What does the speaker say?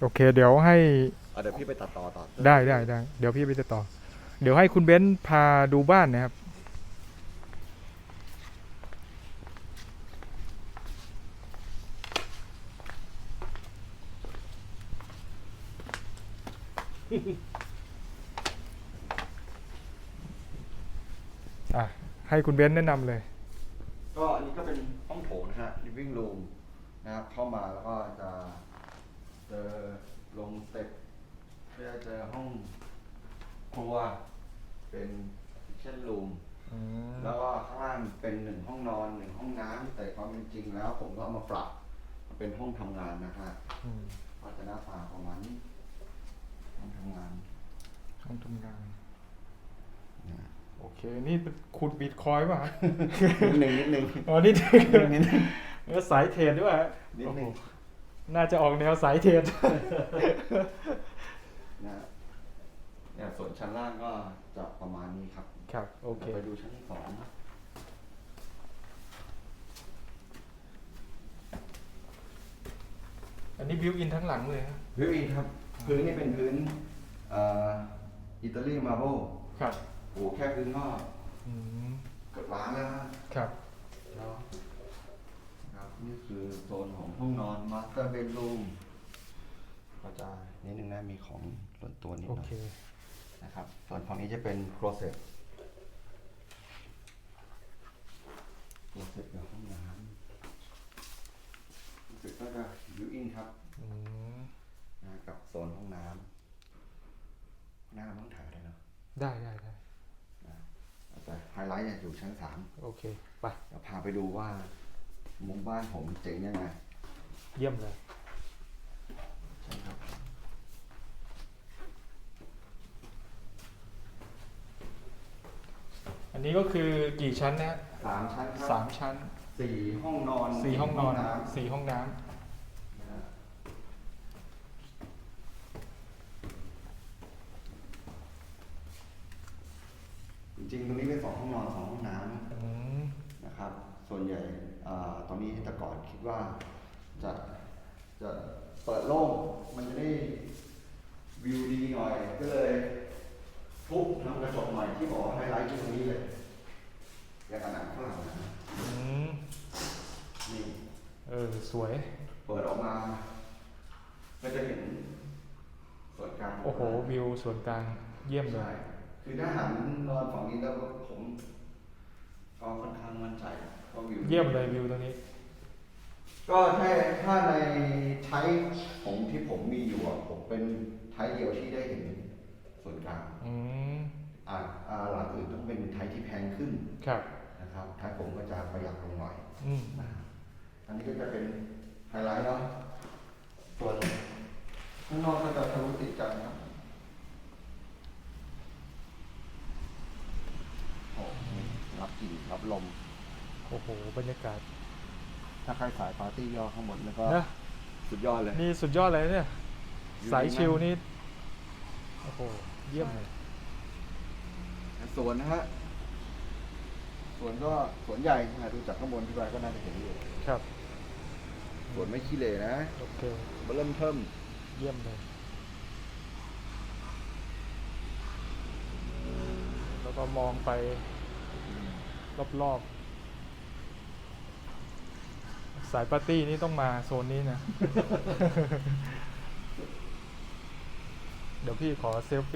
โอเค เดี๋ยวให้เอาเดี๋ยวพี่ไปตัดต่อต่อได้ได้ได้เดี๋ยวพี่ไปติดต่อ เดี๋ยวให้คุณเบนซ์พาดูบ้านนะครับ อะ ให้คุณเบนซ์แนะนำเลย ก็อันนี้ก็เป็นห้องโถงนะฮะ living room นะครับเข้ามาแล้วก็จะ เจอลงสเต็ปก็จะเจอห้องครัวเป็นเช่นรูมแล้วก็ข้างล่างเป็นหนึ่งห้องนอนหนึ่งห้องน้ำแต่ความเป็นจริงแล้ว ผมก็เอามาปรับเป็นห้องทำงานนะฮะอืมก็จะหน้าตาประมาณนี้ห้องทำงานห้องทำงานนะโอเค นี่เป็นขุดบิตคอยน์ป่ะฮะ นิดหนึ่งนิดหนึ่ง อ๋อนี่ นิดหนึ่งแล้วสายเทรดด้วยฮะนิดหนึ่งโอ้โห น่าจะออกแนวสายเทรด นะฮะเนี่ยส่วนชั้นล่างก็จะประมาณนี้ครับครับ โอเค ดี๋ยวไปดูชั้นที่สองอันนี้บิวอินทั้งหลังเลยฮะพื้นอีกครับ พื้นนี่เป็นพื้นเอ่ออิตาลีมาร์เบลครับโอ้โหแค่พื้นก็อืมเกือบล้านแล้วฮะครับแล้วครับ นี่คือโซนของห้องนอนมาสเตอร์เบดรูมก็จะนิดนึงนะมีของส่วนตัวนิดโอหน่อเค ยนะครับ ส่วนฝั่งนี้จะเป็นโครเซตโครเซตกับห้องน้ำโครเซตก็จะยูอินครับอืม นะกับโซนห้องน้ำหน้าต้องถ่ายได้เนาะได้ได้ได้นะแต่ไฮไลท์เนี่ยอยู่ชั้นสาม โอเค ไป เดี๋ยวพาไปดูว่า มุมบ้านผมเจ๋งยังไงเยี่ยมเลย ใช่ครับ อันนี้ก็คือกี่ชั้นนะฮะสามชั้นครับสามชั้นสี่ห้องนอนสี่ห้องนอนน้ำสี่ห้องน้นะฮะจริงๆตรงนี้เป็นสองห้องนอนสองห้องน้ำำอืมนะครับ ส่วนใหญ่อ่าตอนนี้แต่ก่อนคิดว่าจะจะเปิดโล่งมันจะได้วิวดีหน่อย ก็เลยทุบทำกระจกใหม่ที่บอกว่าไฮไลท์ที่ตรงนี้เลยอย่างกับหนังฝรั่งนะอืมนี่เออสวย เปิดออกมา ก็จะเห็นส่วนกลางโอ้โหวิวส่วนกลางเยี่ยมเลใช่ยคือถ้าหันนอนฝั่งนี้แล้วผม ก็ค่อนข้างมั่นใจว่าวิวเยี่ยมเลยวิวตรงนี้ ก็ถ้าถ้าในไทป์ของที่ผมมีอยู่อะผมเป็นไทป์เดียวที่ได้เห็นส่วนกลางอืมอ่าอ่าหลังอื่นต้องเป็นไทป์ที่แพงขึ้นครับ นะครับไทป์ผมก็จะประหยัดลงหน่อย อืมนะอันนี้ก็จะเป็นไฮไลท์เนาะส่วนข้างนอกก็จะทะลุติดกันครับโอ้รับก ลิ่นรับลม โอ้โห บรรยากาศถ้าใครสายปาร์ตี้ย่อข้างบนแล้วก็นะสุดยอดเลยนี่สุดยอดเลยเนี่ยอยู่สายดีมากชิลนี่ โอ้โห เยี่ยมเลย สวนนะฮะสวนก็สวนใหญ่นะดูจากข้างบนที่ไปก็น่าจะเห็นอยู่ครับ สวนไม่ขี้เหร่นะโอเค เริ่มเทิมเยี่ยมเลย แล้วก็มองไป รอบๆ สายปาร์ตี้นี่ต้องมาโซนนี้นะ เดี๋ยวพี่ขอเซลฟี่